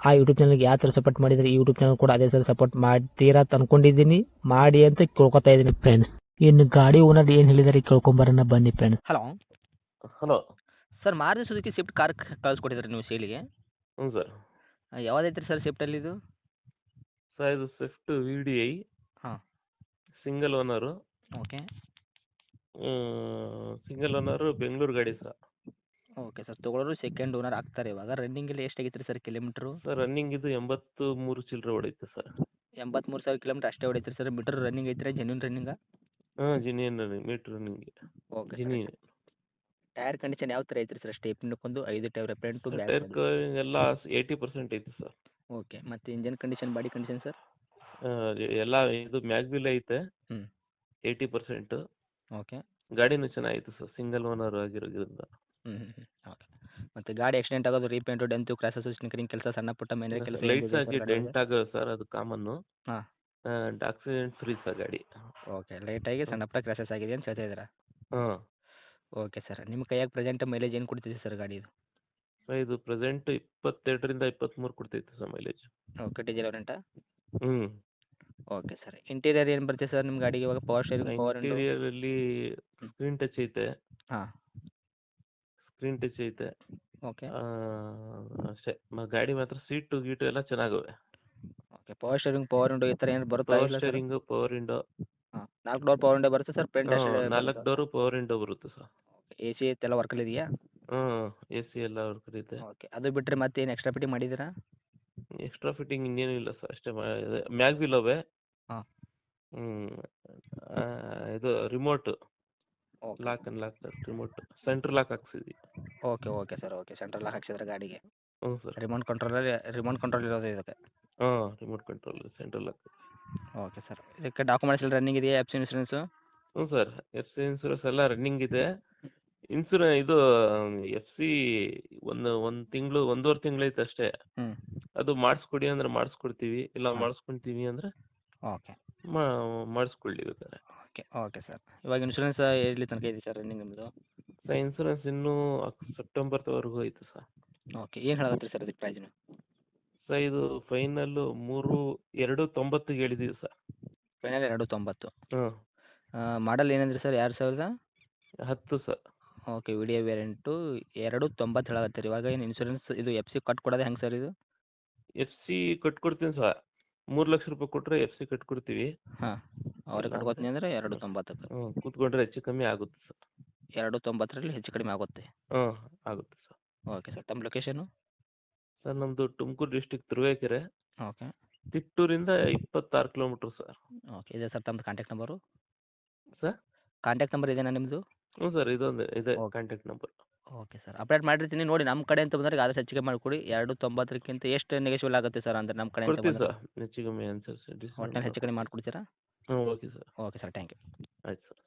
ಆ ಯೂಟ್ಯೂಬ್ ಚಾನಲ್ಗೆ ಯಾವ ಥರ ಸಪೋರ್ಟ್ ಮಾಡಿದರೆ ಈ ಯೂಟ್ಯೂಬ್ ಚಾನಲ್ ಕೂಡ ಅದೇ ಥರ ಸಪೋರ್ಟ್ ಮಾಡ್ತೀರಾ ಅಂತ ಅನ್ಕೊಂಡಿದ್ದೀನಿ. ಮಾಡಿ ಅಂತ ಕೇಳ್ಕೊತಾ ಇದ್ದೀನಿ ಫ್ರೆಂಡ್ಸ್ ಇನ್ನು ಗಾಡಿ ಓನರ್ ಏನು ಹೇಳಿದಾರೆ ಕೇಳ್ಕೊಂಬರೋಣ ಬನ್ನಿ friends hello hello sir Maruti ಸುದಕ್ಕೆ Swift car ಕಳಿಸ್ಕೊಟ್ಟಿದ್ರಿ ನೀವು ಸೇಲಿಗೆ. ಹ್ಞೂ ಸರ್ ಯಾವ್ದೈತ್ರಿ ಸರ್ ಸ್ವಿಫ್ಟಲ್ಲಿ ಇದು? ಸರ್ ಇದು ಸ್ವಿಫ್ಟ್ ವಿ ಡಿ ಐ ಹಾಂ. Single owner okay single owner Bengaluru ಗಾಡಿ ಸರ್ ಓಕೆ ಸರ್ ತೊಗೊಳೋರು ಸೆಕೆಂಡ್ ಓನರ್ ಆಗ್ತಾರೆ ಇವಾಗ. ರನ್ನಿಂಗಲ್ಲಿ ಎಷ್ಟು ರೀ ಸರ್ ಕಿಲೋಮೀಟ್ರು ಸರ್ ರನ್ನಿಂಗ್ ಇದು ಎಂಬತ್ತು ಮೂರು ಚಿಲ್ಲರೆ ಹೊಡೈತೆ ಸರ್. ಎಂಬತ್ಮೂರು ಸಾವಿರ ಕಿಲೋಮೀಟ್ರ್ ಅಷ್ಟೇ ಹೊಡೈತ್ರಿ ಸರ್. ಮೀಟರ್ ರನ್ನಿಂಗ್ ಐತ್ರಿ ಜೆನ್ಯೂನ್ ರನ್ನಿಂಗ್ ಹಾಂ genuine running meter running okay genuine tyre condition ಯಾವ ಥರ ಐತ್ರಿ ಸರ್ ಸ್ಟೇಪ್ನಕ್ಕೊಂದು ಐದು ಟೈರ್ ಫ್ರಂಟು ಟೈರ್ ಬ್ಯಾಕ್ ಎಲ್ಲ ಏಯ್ಟಿ ಪರ್ಸೆಂಟ್ ಐತೆ ಸರ್. ಓಕೆ ಮತ್ತು engine condition body condition sir? ಎಲ್ಲ ಇದು ಮ್ಯಾಗ್ವಿಲ್ ಐತೆ. ಹ್ಮ್. Eighty percent okay. ಗಾಡಿನೂ ಚೆನ್ನಾಗಿತ್ತು ಸರ್ ಸಿಂಗಲ್ ಓನರ್ ಆಗಿರೋದ್ರಿಂದ. ಹ್ಞೂ ಹ್ಞೂ ಓಕೆ ಮತ್ತು ಗಾಡಿ ಆಕ್ಸಿಡೆಂಟ್ ಆಗೋದು ರೀಪೇಂಟ್ ಡೆಂತು ಕ್ರಾಸಸ್ ಸ್ನಿಕರಿಂಗ್ ಕೆಲಸ ಸಣ್ಣ ಪುಟ್ಟ ಮೇನೆ ಕೆಲಸ ಲೈಟ್ಸ್ ಆಗಿ ಡೆಂಟ್ ಆಗೋ ಸರ್ ಅದು ಕಾಮನ್ ಹಾಂ. ಆಕ್ಸಿಡೆಂಟ್ ಫ್ರೀ ಸರ್ ಗಾಡಿ. ಓಕೆ ಲೈಟಾಗಿ ಸಣ್ಣ ಪುಟ್ಟ ಕ್ರಾಸಸ್ ಆಗಿದೆ ಅಂತ ಹೇಳ್ತಾ ಇದ್ದೀರಾ? ಹಾಂ. ಓಕೆ ಸರ್ ನಿಮ್ಮ ಕೈಯಾಗ ಪ್ರೆಸೆಂಟ್ ಮೈಲೇಜ್ ಏನು ಕೊಡ್ತಿದೆ ಸರ್ ಗಾಡಿ ಇದು? ಇದು ಪ್ರೆಸೆಂಟ್ ಇಪ್ಪತ್ತೆರಡರಿಂದ ಇಪ್ಪತ್ತ್ಮೂರು ಕೊಡ್ತೈತೆ ಸರ್ ಮೈಲೇಜ್ ಓಕೆ ಡೀಸೆಲ್ ರೆಂಟಾ ಹ್ಞೂ ಓಕೆ ಸರ್ ಇಂಟೀರಿಯರ್ ಏನು ಬರುತ್ತೆ ಸರ್ ನಿಮ್ಮ ಗಾಡಿಗೆ ಇವಾಗ ಪವರ್ ಸ್ಟೇರಿಂಗ್ ಪವರ್ ಇಂಟೀರಿಯರ್ ಇಂಟೀರಿಯರಲ್ಲಿ ಹ್ಮ್. ಸ್ಕ್ರೀನ್ ಟಚ್ ಐತೆ. ಹಾಂ. ಸ್ಕ್ರೀನ್ ಟಚ್ ಐತೆ. ಓಕೆ ಅಷ್ಟೇ. ಮ- ಗಾಡಿ ಮಾತ್ರ ಸೀಟು ಗೀಟು ಎಲ್ಲ ಚೆನ್ನಾಗವೆ. Okay power steering power window ಈ ಥರ ಏನು ಬರುತ್ತಾ ಪವರ್ ಇಲ್ಲ ಸರ್ ಸ್ಟೇರಿಂಗು ಪವರ್ ವಿಂಡೋ ಹಾಂ ನಾಲ್ಕು ಡೋರ್ ಪವರ್ ವಿಂಡೋ ಬರುತ್ತೆ ಸರ್ ಫ್ರಂಟ್ ನಾಲ್ಕು ಡೋರು ಪವರ್ ವಿಂಡೋ ಬರುತ್ತೆ ಸರ್ ಎ ಸಿ ಎಲ್ಲ ವರ್ಕಲ್ಲಿ ಇದೆಯಾ? ಹ್ಞೂ ಎ ಸಿ ಎಲ್ಲ ಅವ್ರ ಐತೆ ಓಕೆ ಅದು ಬಿಟ್ಟರೆ ಮತ್ತೆ ಏನು ಎಕ್ಸ್ಟ್ರಾ ಫಿಟ್ಟಿಂಗ್ ಮಾಡಿದ್ದೀರಾ? ಎಕ್ಸ್ಟ್ರಾ ಫಿಟ್ಟಿಂಗ್ ಇನ್ನೇನು ಇಲ್ಲ ಸರ್ ಅಷ್ಟೇ ಮ್ಯಾಗ್ವಿಲ್ ಅವೆ. ಹ್ಮ್ ಹ್ಞೂ ಇದು remote okay lock and lock remote central lock ಹಾಕ್ಸಿದ್ವಿ. Okay okay sir okay central lock ಹಾಕ್ಸಿದ್ರೆ ಗಾಡಿಗೆ. ಹ್ಞೂ ಸರ್. ರಿಮೋಟ್ ಕಂಟ್ರೋಲಲ್ಲಿ ರಿಮೋಟ್ ಕಂಟ್ರೋಲ್ ಇರೋದು ಇದಕ್ಕೆ. ಹಾಂ remote control central lock okay sir. ಇದಕ್ಕೆ ಡಾಕ್ಯುಮೆಂಟ್ಸ್ ಎಲ್ಲ ರನ್ನಿಂಗ್ ಇದೆಯಾ ಆ್ಯಪ್ಸ್ ಇನ್ಸೂರೆನ್ಸು ಹ್ಞೂ ಸರ್ ಎಫ್ ಸಿ ಇನ್ಸೂರೆನ್ಸ್ ಎಲ್ಲ ರನ್ನಿಂಗ್ ಇದೆ. ಇನ್ಸೂರೆ ಇದು ಎಫ್ ಸಿ ಒಂದು ಒಂದು ತಿಂಗಳು ಒಂದೂವರೆ ತಿಂಗಳೈತೆ ಅಷ್ಟೇ. ಹ್ಞೂ ಅದು ಮಾಡಿಸ್ಕೊಡಿ ಅಂದ್ರೆ ಮಾಡಿಸ್ಕೊಡ್ತೀವಿ ಇಲ್ಲ ಮಾಡಿಸ್ಕೊಳ್ತೀವಿ ಮಾಡಿಸ್ಕೊಂತೀವಿ ಅಂದರೆ ಓಕೆ. ಮಾಡಿಸ್ಕೊಳ್ಳಿ ಬೇಕಾದ್ರೆ ಓಕೆ ಓಕೆ ಸರ್. ಇವಾಗ ಇನ್ಶೂರೆನ್ಸ್ ಎಲ್ಲಿ ತನಕ ಇದೆ ಸರ್ ರನ್ನಿಂಗ್ ನಿಮ್ಮದು ಸರ್ ಇನ್ಸೂರೆನ್ಸ್ ಇನ್ನೂ ಸೆಪ್ಟೆಂಬರ್ವರೆಗೂ ಐತೆ ಸರ್. ಓಕೆ ಏನು ಹೇಳತ್ತೀರಿ ಸರ್ ಅದಕ್ಕೆ ಪ್ರೈಸ್ನು ಸರ್ ಇದು ಫೈನಲ್ಲು ಮೂರು ಎರಡು ತೊಂಬತ್ತಿಗೆ ಹೇಳಿದ್ದೀವಿ ಸರ್. ಫೈನಲ್ ಎರಡು ತೊಂಬತ್ತು. ಹ್ಞೂ. ಮಾಡಲ್ ಏನಂದ್ರೆ ಸರ್ ಎರಡು ಸಾವಿರದ? ಹತ್ತು ಸರ್. ಓಕೆ ವಿಡಿಯೋ ವೇರಿಯಂಟು ಎರಡು ತೊಂಬತ್ತು ಹೇಳತ್ತೀರಿ ಇವಾಗ ಏನು ಇನ್ಶೂರೆನ್ಸ್ ಇದು ಎಫ್ ಸಿ ಕಟ್ ಕೊಡೋದು ಹೆಂಗೆ ಸರ್ ಇದು? ಎಫ್ ಸಿ ಕಟ್ಕೊಡ್ತೀನಿ ಸರ್. ಮೂರು ಲಕ್ಷ ರೂಪಾಯಿ ಕೊಟ್ರೆ ಎಫ್ ಸಿ ಕಟ್ಕೊಡ್ತೀವಿ. ಹಾಂ ಅವ್ರಿಗೆ ಕಟ್ಕೋತೀನಿ ಅಂದರೆ ಎರಡು ತೊಂಬತ್ತಕ್ಕೆ ಹ್ಞೂ ಕೂತ್ಕೊಂಡ್ರೆ ಹೆಚ್ಚು ಕಮ್ಮಿ ಆಗುತ್ತೆ ಸರ್. ಎರಡು ತೊಂಬತ್ತರಲ್ಲಿ ಹೆಚ್ಚು ಕಡಿಮೆ ಆಗುತ್ತೆ. ಹ್ಞೂ ಆಗುತ್ತೆ ಸರ್. ಓಕೆ ಸರ್ ತಮ್ಮ ಲೊಕೇಶನು ಸರ್ ನಮ್ಮದು ತುಮಕೂರು ಡಿಸ್ಟಿಕ್ ತುರುವೇಕೆರೆ ಓಕೆ. ತಿಟ್ಟೂರಿಂದ ಇಪ್ಪತ್ತಾರು ಕಿಲೋಮೀಟರ್ ಸರ್. ಓಕೆ ಇದೆ ಸರ್ ತಮ್ಮದು contact number sir? Contact number ಇದೇನಾ ನಿಮ್ಮದು ಹ್ಞೂ ಸರ್ ಇದೊಂದು ಇದೆ. Contact number okay sir. Update ಮಾಡಿರ್ತೀನಿ. ನೋಡಿ ನಮ್ಮ ಕಡೆ ಅಂತ ಬಂದರೆ ಆದಷ್ಟು ಹೆಚ್ಚಿಗೆ ಮಾಡಿಕೊಡಿ. ಎರಡು ತೊಂಬತ್ತಕ್ಕಿಂತ ಎಷ್ಟು ನೆಗೆಶಿವಲ್ ಆಗುತ್ತೆ ಸರ್ ಅಂದ್ರೆ ನಮ್ಮ ಕಡೆ ಕೊಡ್ತೀವಿ ಸರ್. ಹೆಚ್ಚು ಕಮ್ಮಿ ಒಟ್ಟಿನಲ್ಲಿ ಹೆಚ್ಚು ಕಡಿಮೆ ಮಾಡಿಕೊಡ್ತೀರಾ? ಹ್ಞೂ okay sir. Okay sir. Thank you. ಆಯ್ತು ಸರ್.